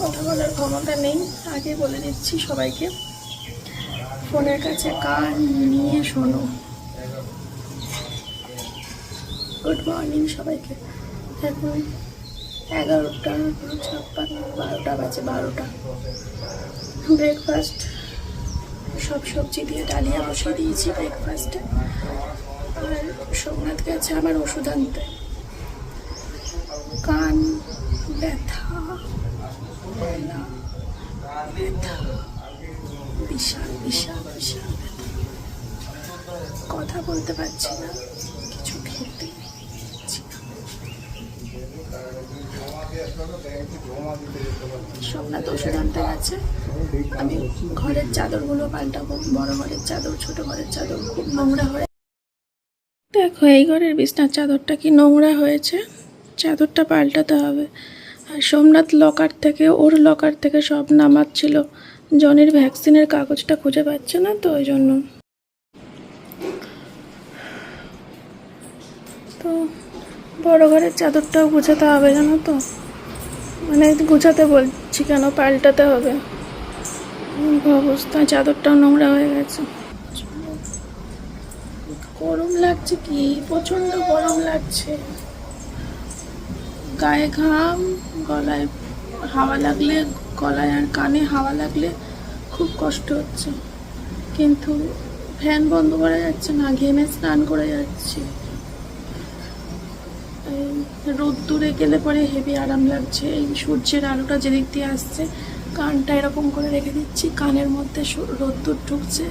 কথা বলার ক্ষমতা নেই। আগে বলে দিচ্ছি সবাইকে। ফোনের কাছে কান নিয়ে শোনো। গুড মর্নিং সবাইকে। এখন এগারোটা, ছাপ্পান্ন, বারোটা বাজে, বারোটা। ব্রেকফাস্ট সব সবজি দিয়ে ডালিয়া বসিয়ে দিয়েছি ব্রেকফাস্টে আর সোমনাথ গেছে আমার ওষুধ আনতে। কান ব্যথা গলা ব্যথা বিশাল বিশাল বিশাল ব্যথা কথা বলতে পারছি না কিছু খেতে পারছি না। সোমনাথ গেছে আমি ঘরের চাদরগুলো পাল্টাবো, বড় ঘরের চাদর, ছোট ঘরের চাদর, খুব নোংরা হয়ে দেখো, এই ঘরের বিছনার চাদরটা কি নোংরা হয়েছে? চাদরটা পাল্টাতে হবে। আর সোমনাথ লকার থেকে, ওর লকার থেকে সব নামাচ্ছিল। জনের ভ্যাকসিনের কাগজটা খুঁজে পাচ্ছে না তো, ওই জন্য। তো বড় ঘরের চাদরটাও গুছাতে হবে, জানো তো? মানে গুছাতে বলছি কেন পাল্টাতে হবে। অবস্থা, চাদরটাও নোংরা হয়ে গেছে। গরম লাগছে কি? প্রচণ্ড গরম লাগছে। গায়ে ঘাম, গলায় হাওয়া লাগলে, গলায় আর কানে হাওয়া লাগলে খুব কষ্ট হচ্ছে। কিন্তু ফ্যান বন্ধ করা যাচ্ছে না, ঘেমে স্নান করে যাচ্ছি। রোদ্দুরে গেলে পরে হেভি আরাম লাগছে। এই সূর্যের আলোটা যেদিক দিয়ে আসছে, কানটা এরকম করে রেখে দিচ্ছি, কানের মধ্যে রোদ্দুর ঢুকছে।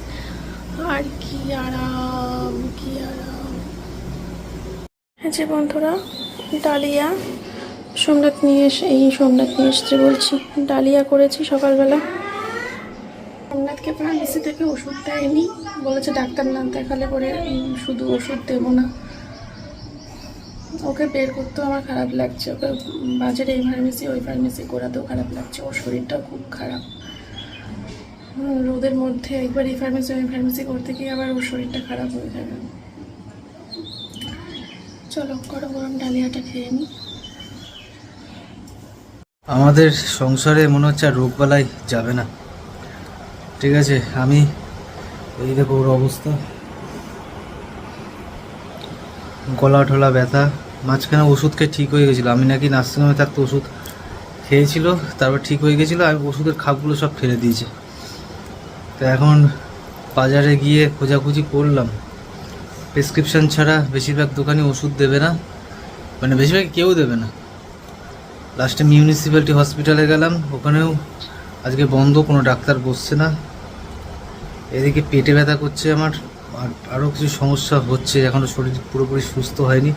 আর কি আরাম কি আরাম। হ্যাঁ যে বন্ধুরা, ডালিয়া। সোমনাথ নিয়ে এসে এই সোমনাথ নিয়ে এসছে বলছি। ডালিয়া করেছি সকালবেলা। সোমনাথকে ফার্মেসি থেকে ওষুধ দেয়নি। বলেছে ডাক্তার না দেখালে পরে শুধু ওষুধ দেবো না। ওকে বের করতেও আমার খারাপ লাগছে। ওকে বাজারে এই ফার্মেসি ওই ফার্মেসি করাতেও খারাপ লাগছে। ওর শরীরটা খুব খারাপ। রোদের মধ্যে একবার এই ফার্মেসি ওই ফার্মেসি করতে গিয়ে আবার ওর শরীরটা খারাপ হয়ে যাবে। চলো গরম গরম ডালিয়াটা খেয়ে নিই আমাদের সংসারে মনে হচ্ছে আর রোগবালাই যাবে না। ঠিক আছে, আমি এই দেখো ওর অবস্থা। গলা ঠোলা ব্যথা। মাঝখানে ওষুধ খেয়ে ঠিক হয়ে গেছিল। আমি নাকি নার্সিংহোমে থাকতে ওষুধ খেয়েছিল, তারপর ঠিক হয়ে গেছিল, আমি ওষুধের খাপগুলো সব ফেলে দিয়েছে। তো এখন বাজারে গিয়ে খোঁজাখুঁজি করলাম। প্রেসক্রিপশন ছাড়া বেশিরভাগ দোকানে ওষুধ দেবে না। মানে বেশিরভাগ কেউ দেবে না। লাস্টে মিউনিসিপ্যালিটি হসপিটালে গেলাম, ওখানেও আজকে বন্ধ, কোনো ডাক্তার বসছে না। এদিকে পেটে ব্যথা করছে আমার, আর আরও কিছু সমস্যা হচ্ছে এখনও শরীর পুরোপুরি সুস্থ হয়নি।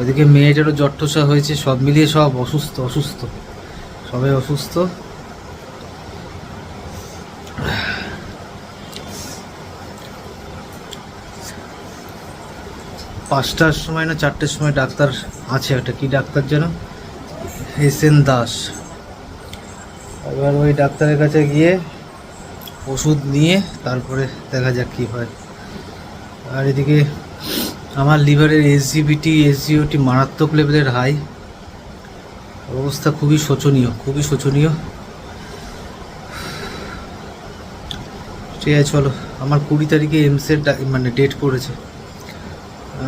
ওদিকে মেয়েটারও ঠোসা হয়েছে, সব মিলিয়ে সব অসুস্থ অসুস্থ। সবাই অসুস্থ। পাঁচটার সময় না চারটের সময় ডাক্তার আছে একটা, কি ডাক্তার যেন? S N Das. এবার ওই ডাক্তারের কাছে গিয়ে ওষুধ নিয়ে তারপরে দেখা যাক কী হয়। আর এদিকে আমার লিভারের এসজিবিটি এসজিওটি মারাত্মক লেভেলের হাই অবস্থা খুবই শোচনীয় খুবই শোচনীয়। ঠিক আছে, চলো। আমার কুড়ি তারিখে এমসের মানে ডেট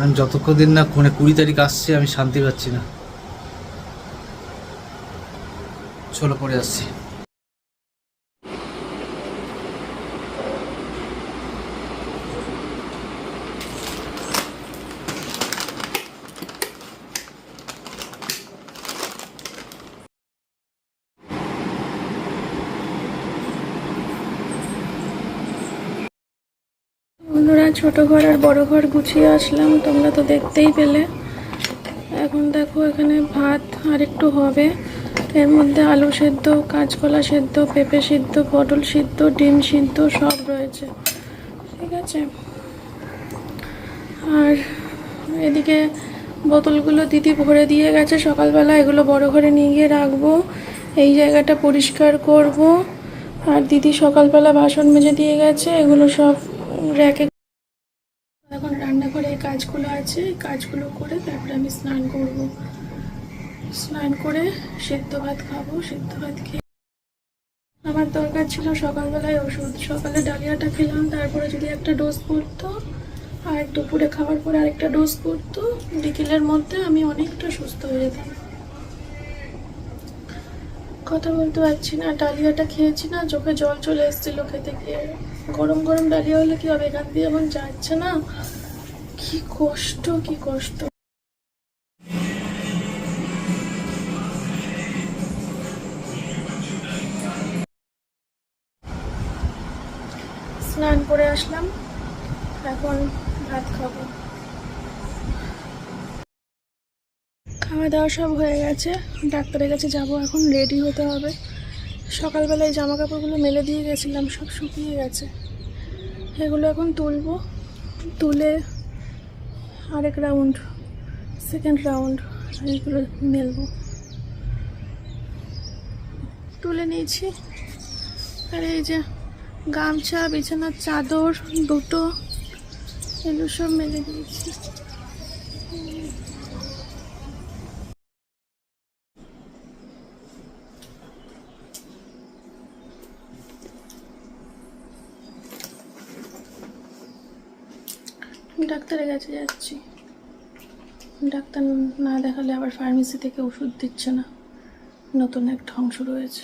আমি যতক্ষণ দিন না মানে কুড়ি তারিখ আসছে, আমি শান্তি পাচ্ছি না। চলো, পরে আসছি বন্ধুরা ছোট ঘর আর বড় ঘর গুছিয়ে আসলাম, তোমরা তো দেখতেই পেলে। এখন দেখো এখানে ভাত আর একটু হবে। এর মধ্যে আলু সেদ্ধ, কাঁচকলা সেদ্ধ, পেঁপে সিদ্ধ, পটল সিদ্ধ, ডিম সিদ্ধ সব রয়েছে। ঠিক আছে? আর এদিকে বোতলগুলো দিদি ভরে দিয়ে গেছে। সকালবেলা এগুলো বড় ঘরে নিয়ে গিয়ে রাখব। এই জায়গাটা পরিষ্কার করব। আর দিদি সকালবেলা বাসন মেজে দিয়ে গেছে। এগুলো সব র্যাকে এখন রান্নাঘরে এই কাজগুলো আছে, এই কাজগুলো করে তারপরে আমি স্নান করব। স্নান করে সেদ্ধ ভাত খাব, সেদ্ধ ভাত খেয়ে আমার দরকার ছিল সকালবেলায় ওষুধ। সকালে ডালিয়াটা খেলাম, তারপরে যদি একটা ডোজ পড়তো, আর দুপুরে খাওয়ার পরে আরেকটা ডোজ পড়তো, বিকেলের মধ্যে আমি অনেকটা সুস্থ হয়ে যেতাম। কথা বলতে পারছি না, ডালিয়াটা খেয়েছি না, চোখে জল চলে এসেছিল খেতে গিয়ে গরম গরম ডালিয়া হলে কি হবে? এখান দিয়ে এখন যাচ্ছে না? কি কষ্ট কি কষ্ট। স্নান করে আসলাম, এখন ভাত খাব। খাওয়া দাওয়া সব হয়ে গেছে, ডাক্তারের কাছে যাব এখন রেডি হতে হবে। সকালবেলায় জামা কাপড়গুলো মেলে দিয়ে গেছিলাম, সব শুকিয়ে গেছে। এগুলো এখন তুলবো, তুলে আরেক রাউন্ড সেকেন্ড রাউন্ড এগুলো মেলব। তুলে নিয়েছি। আর এই যে গামছা, বিছানার চাদর, দুটো, এগুলো সব মেলে দিয়েছি। ডাক্তারের কাছে যাচ্ছি। ডাক্তার না দেখালে আবার ফার্মেসি থেকে ওষুধ দিচ্ছে না। নতুন এক শুরু হয়েছে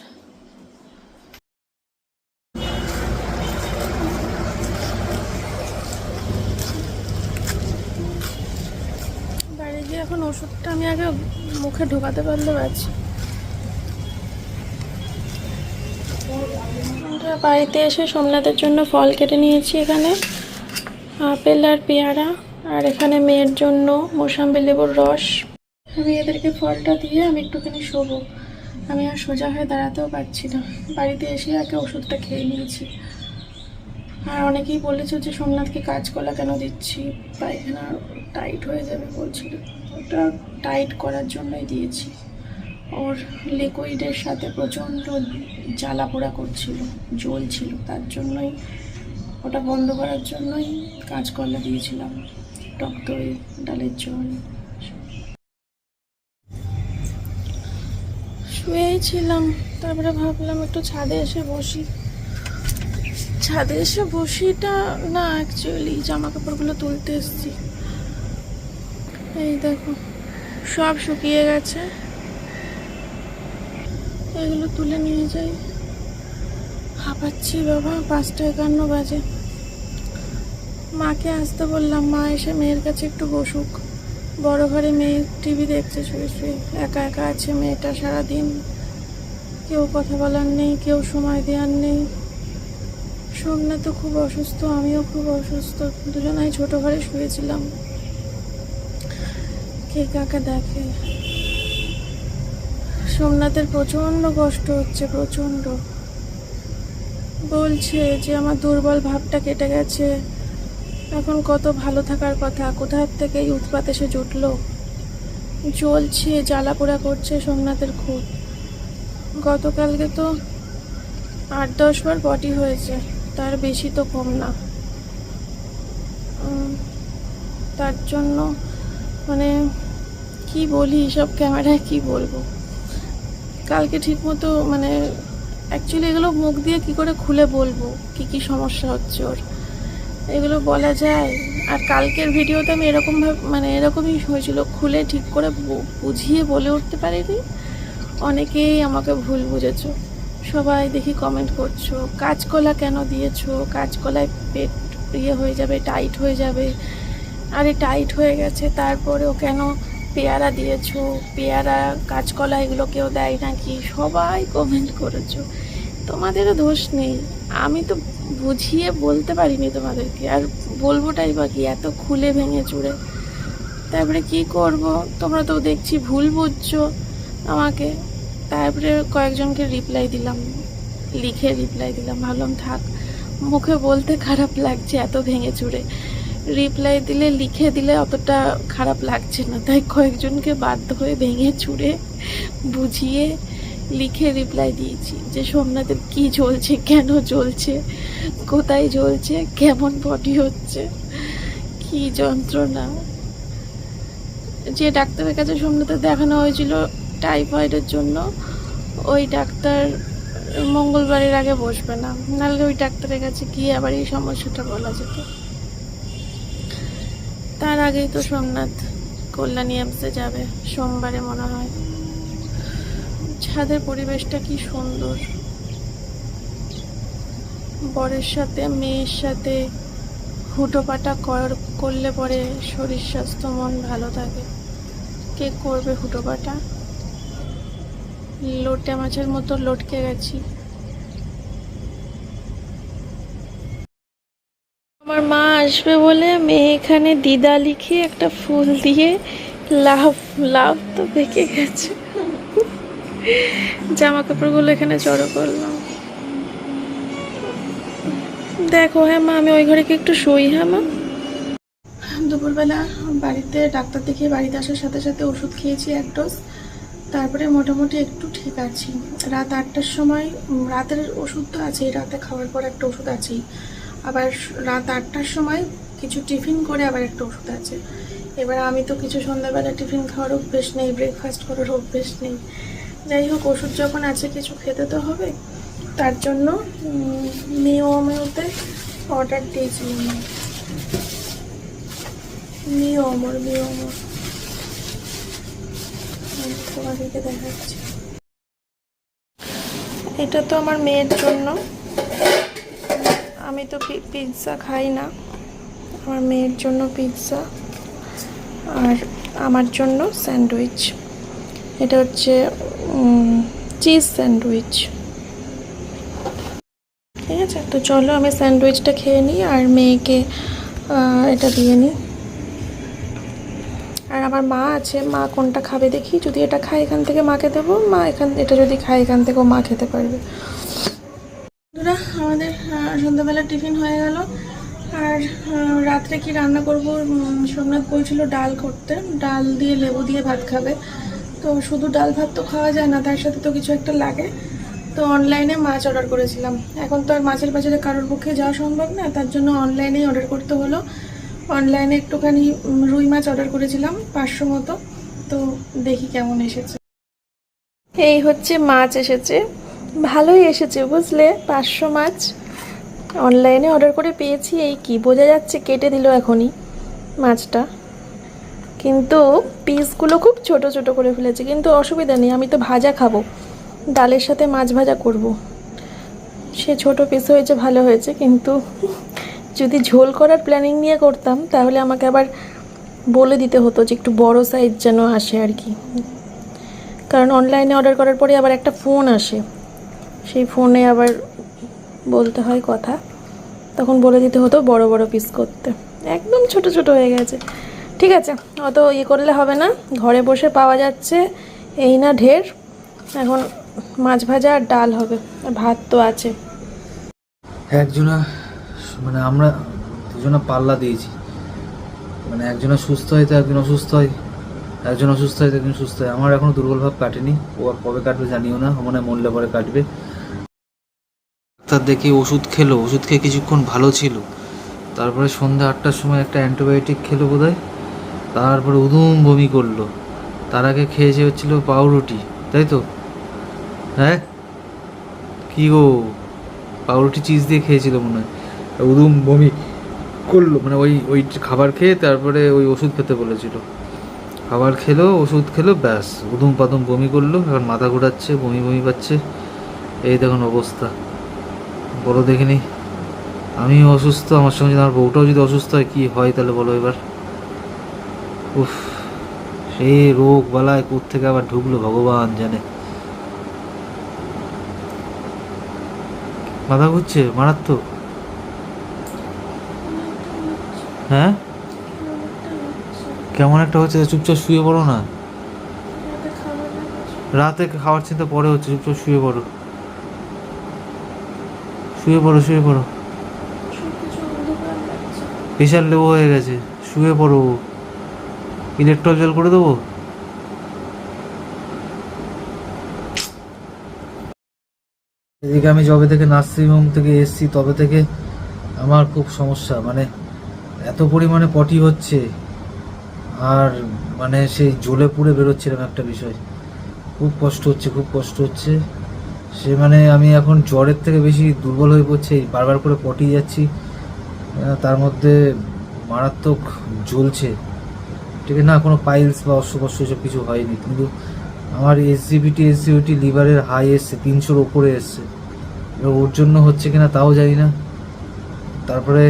বাড়ি গিয়ে এখন ওষুধটা আমি আগে মুখে ঢোকাতে পারলে পারছি আমরা বাড়িতে এসে সোমনাথের জন্য ফল কেটে নিয়েছি এখানে। আপেল আর পেয়ারা, আর এখানে মেয়ের জন্য মোসাম্বি লেবুর রস। আমি এদেরকে ফলটা দিয়ে আমি একটুখানি শোবো। আমি আর সোজা হয়ে দাঁড়াতেও পারছি না। বাড়িতে এসে আগে ওষুধটা খেয়ে নিয়েছি। আর অনেকেই বলেছে যে সোমনাথকে কাজকলা কেন দিচ্ছি? পায়খানা টাইট হয়ে যাবে বলছিল। ওটা টাইট করার জন্যই দিয়েছি। ওর লিকুইডের সাথে প্রচণ্ড জ্বালা পোড়া করছিল, জ্বলছিল। তার জন্যই ওটা বন্ধ করার জন্যই কাজ কাঁচকলা দিয়েছিলাম। টক দই, ডালের জল শুয়েই ছিলাম তারপরে ভাবলাম একটু ছাদে এসে বসি। ছাদে এসে বসিটা না অ্যাকচুয়ালি জামা কাপড়গুলো তুলতে এসেছি। এই দেখো, সব শুকিয়ে গেছে। এগুলো তুলে নিয়ে যাই। হাঁপাচ্ছি বাবা, পাঁচটা একান্ন বাজে। মাকে আসতে বললাম, মা এসে মেয়ের কাছে একটু বসুক। বড় ঘরে মেয়ে টিভি দেখছে, শুয়ে শুয়ে। একা একা আছে মেয়েটা সারাদিন। কেউ কথা বলার নেই, কেউ সময় দেওয়ার নেই। সোমনাথ তো খুব অসুস্থ, আমিও খুব অসুস্থ। দুজনাই ছোট ঘরে শুয়েছিলাম। কে কাকে দেখে? সোমনাথের প্রচণ্ড কষ্ট হচ্ছে, প্রচণ্ড। বলছে যে আমার দুর্বল ভাবটা কেটে গেছে। এখন কত ভালো থাকার কথা, কোথার থেকে এই উৎপাত এসে জুটল? জ্বলছে জ্বালা পোড়া করছে সোমনাথের খুব গতকালকে তো আট দশ বার পটি হয়েছে, তার বেশি তো কম না। তার জন্য মানে কি বলি, সব ক্যামেরায় কি বলব? কালকে ঠিক মতো মানে অ্যাকচুয়ালি এগুলো মুখ দিয়ে কি করে খুলে বলব, কি কি সমস্যা হচ্ছে ওর? এগুলো বলা যায়। আর কালকের ভিডিওতে আমি এরকম ভাবে মানে এরকমই হয়েছিল, খুলে ঠিক করে বুঝিয়ে বলে উঠতে পারিনি। অনেকেই আমাকে ভুল বুঝেছ। সবাই দেখি কমেন্ট করছ, কাঁচকলা কেন দিয়েছ? কাঁচকলায় পেট ইয়ে হয়ে যাবে টাইট হয়ে যাবে। আরে টাইট হয়ে গেছে, তারপরেও কেন পেয়ারা দিয়েছ? পেয়ারা, কাঁচকলা এগুলো কেউ দেয় নাকি? সবাই কমেন্ট করেছ। তোমাদেরও দোষ নেই। আমি তো বুঝিয়ে বলতে পারিনি তোমাদেরকে। আর বলবোটাই বা কি? এত খুলে ভেঙে চুড়ে। তারপরে কি করব? তোমরা তো দেখছি ভুল বুঝছ আমাকে। তারপরে কয়েকজনকে রিপ্লাই দিলাম, লিখে রিপ্লাই দিলাম। ভাবলাম থাক, মুখে বলতে খারাপ লাগছে এত ভেঙে চুড়ে। রিপ্লাই দিলে, লিখে দিলে অতটা খারাপ লাগছে না। তাই কয়েকজনকে বাধ্য হয়ে ভেঙে চুড়ে বুঝিয়ে লিখে রিপ্লাই দিয়েছি যে, সোমনাথের কি চলছে কেন চলছে কোথায় চলছে কেমন বডি হচ্ছে? কি যন্ত্রণা? যে ডাক্তারের কাছে সোমনাথের দেখানো হয়েছিল টাইফয়েডের জন্য, ওই ডাক্তার মঙ্গলবারের আগে বসবে না। নাহলে ওই ডাক্তারের কাছে গিয়ে আবার এই সমস্যাটা বলা যেত। তার আগেই তো সোমনাথ কল্যাণী এমসে যাবে। সোমবারে মনে হয়। ছাদের পরিবেশটা কি সুন্দর। বরের সাথে, মেয়ের সাথে হুটোপাটা কর- করলে পরে শরীর স্বাস্থ্য, মন ভালো থাকে। কে করবে হুটোপাটা? লোটে মাছের মতো লটকে গেছি। আমার মা আসবে বলে মেয়ে এখানে দিদা লিখে একটা ফুল দিয়ে লাভ লাভ তো বেঁকে গেছে। জামা কাপড়গুলো এখানে জড়ো করলাম। দেখো হ্যাঁ মা, আমি ওই ঘরে কি একটু শুই হ্যাঁ মা? দুপুরবেলা বাড়িতে ডাক্তার দেখিয়ে বাড়িতে আসার সাথে সাথে ওষুধ খেয়েছি এক ডোজ। তারপরে মোটামুটি একটু ঠিক আছি। রাত আটটার সময় রাতের ওষুধ তো আছেই, রাতে খাওয়ার পর একটা ওষুধ আছেই। আবার রাত আটটার সময় কিছু টিফিন করে আবার একটা ওষুধ আছে। এবার আমি তো কিছু সন্ধ্যাবেলা টিফিন খাওয়ার অভ্যেস নেই ব্রেকফাস্ট করার অভ্যেস নেই। যাই হোক ওষুধ যখন আছে কিছু খেতে তো হবে। তার জন্য মিও মিওতে অর্ডার দিয়েছিলাম। মিও অমর মিও অমর এটা তো আমার মেয়ের জন্য। আমি তো পিৎজা খাই না। আমার মেয়ের জন্য পিৎজা আর আমার জন্য স্যান্ডউইচ এটা হচ্ছে চিজ স্যান্ডউইচ ঠিক আছে, তো চলো আমি স্যান্ডউইচটা খেয়ে নিই আর মেয়েকে এটা দিয়ে নিই। আর আমার মা আছে, মা কোনটা খাবে দেখি, যদি এটা খায় এখান থেকে মাকে দেবো, মা এখান, এটা যদি খায় এখান থেকেও মা খেতে পারবে। বন্ধুরা, আমাদের সন্ধ্যাবেলা টিফিন হয়ে গেল। আর রাত্রে কি রান্না করব? সোমনাথ বলছিল ডাল করতে। ডাল দিয়ে লেবু দিয়ে ভাত খাবে। তো শুধু ডাল ভাত তো খাওয়া যায় না, তার সাথে তো কিছু একটা লাগে। তো অনলাইনে মাছ অর্ডার করেছিলাম। এখন তো আর মাছের বাজারে কারোর পক্ষে যাওয়া সম্ভব না, তার জন্য অনলাইনেই অর্ডার করতে হলো। অনলাইনে একটুখানি রুই মাছ অর্ডার করেছিলাম, পাঁচশো মতো। তো দেখি কেমন এসেছে। এই হচ্ছে মাছ এসেছে। ভালোই এসেছে, বুঝলে? পাঁচশো মাছ। অনলাইনে অর্ডার করে পেয়েছি, এই কি? বোঝা যাচ্ছে, কেটে দিল এখনই মাছটা। কিন্তু পিসগুলো খুব ছোট ছোট করে ফেলেছে। কিন্তু অসুবিধা নেই, আমি তো ভাজা খাব। ডালের সাথে মাছ ভাজা করব। সে ছোট পিস হয়েছে, ভালো হয়েছে, কিন্তু যদি ঝোল করার প্ল্যানিং নিয়ে করতাম, তাহলে আমাকে আবার বলে দিতে হতো যে একটু বড় সাইজ যেন আসে আর কি। কারণ অনলাইনে অর্ডার করার পরে আবার একটা ফোন আসে। সেই ফোনে আবার বলতে হয় কথা। তখন বলে দিতে হতো বড় বড় পিস করতে। একদম ছোট ছোট হয়ে গেছে। ঠিক আছে, অত ইয়ে করলে হবে না। ঘরে বসে পাওয়া যাচ্ছে, এই না ঢের। এখন মাছ ভাজা আর ডাল হবে, আর ভাত তো আছে। একজনা মানে আমরা দুজনা পাল্লা দিয়েছি। মানে একজনা সুস্থ হয়, তো একজন অসুস্থ হয়। একজন অসুস্থ হয়, তো একজন সুস্থ হয়। আমার এখনও দুর্বল ভাব কাটেনি। ও আর কবে কাটবে জানিও না। মনে হয় মরলে পরে কাটবে। ডাক্তার দেখে ওষুধ খেলো। ওষুধ খেয়ে কিছুক্ষণ ভালো ছিল। তারপরে সন্ধ্যা আটটার সময় একটা অ্যান্টিবায়োটিক খেলো বোধহয়। তারপরে উদুম বমি করল। তার আগে খেয়েছে হচ্ছিল পাউরুটি, তাই তো? হ্যাঁ? কি গো? পাউরুটি চিজ দিয়ে খেয়েছিল মনে হয়। উদুম বমি করল মানে ওই ওই খাবার খেয়ে তারপরে ওই ওষুধ খেতে বলেছিল। খাবার খেলো, ওষুধ খেলো, ব্যাস। উদুম পাদুম বমি করল, এখন মাথা ঘোরাচ্ছে, বমি বমি পাচ্ছে। এই দেখুন অবস্থা। বলো দেখিনি আমি অসুস্থ, আমার সঙ্গে আমার বউটাও যদি অসুস্থ হয়, কী হয় তাহলে বলো এবার। উফ সেই রোগ বালায় থেকে আবার ঢুকলো ভগবান জানে। মাথা ঘুরছে মারাত্মক। হ্যাঁ? কেমন একটা হচ্ছে চুপচাপ শুয়ে পড়ো না। রাতে খাওয়ার চিন্তা পরে হচ্ছে চুপচাপ শুয়ে পড়ো। শুয়ে পড়ো শুয়ে পড়ো। প্রেশার লেবু হয়ে গেছে শুয়ে পড়ো। ইলেকট্রল জল করে দেবো? এদিকে আমি যবে থেকে নার্সিং হোম থেকে এসছি, তবে থেকে আমার খুব সমস্যা মানে এত পরিমাণে পটি হচ্ছে, আর মানে সেই জ্বলে পুড়ে বেরোচ্ছে এরকম একটা বিষয়। খুব কষ্ট হচ্ছে, খুব কষ্ট হচ্ছে। সে মানে আমি এখন জ্বরের থেকে বেশি দুর্বল হয়ে পড়ছে, বারবার করে পটি যাচ্ছি তার মধ্যে মারাত্মক জ্বলছে। ঠিক না কোনো পাইলস বা অশ্বকষ্ট এসব কিছু হয়নি, কিন্তু আমার এসজিবিটি এসজিবিটি লিভারের হাই এসছে, তিনশোর ওপরে এসছে। এবার ওর জন্য হচ্ছে কিনা তাও জানি না। তারপরে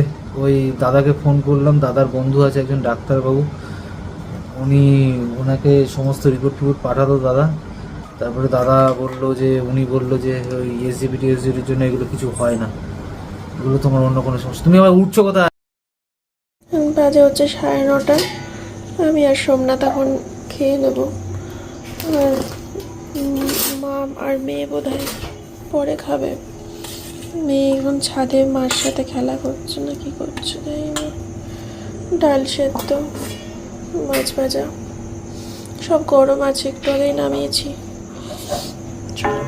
ওই দাদাকে ফোন করলাম, দাদার বন্ধু আছে একজন ডাক্তারবাবু। উনি ওনাকে সমস্ত রিপোর্ট টিপোর্ট পাঠাতো দাদা। তারপরে দাদা বলল যে, উনি বলল যে, ওই এসজিবিটি এসজিবিটির জন্য এগুলো কিছু হয় না। এগুলো তোমার অন্য কোনো সমস্যা। তুমি আবার উঠছো কথা বাজে হচ্ছে সাড়ে নটা। আমি আর সোমনাথ এখন খেয়ে নেব। আর মা আর মেয়ে বোধ পরে খাবে। মেয়ে এখন ছাদে মার সাথে খেলা করছে না, কি করছে না ডাল সেদ্ধ, মাছ ভাজা, সব গরম আছে, একটু আগেই নামিয়েছি। চলো।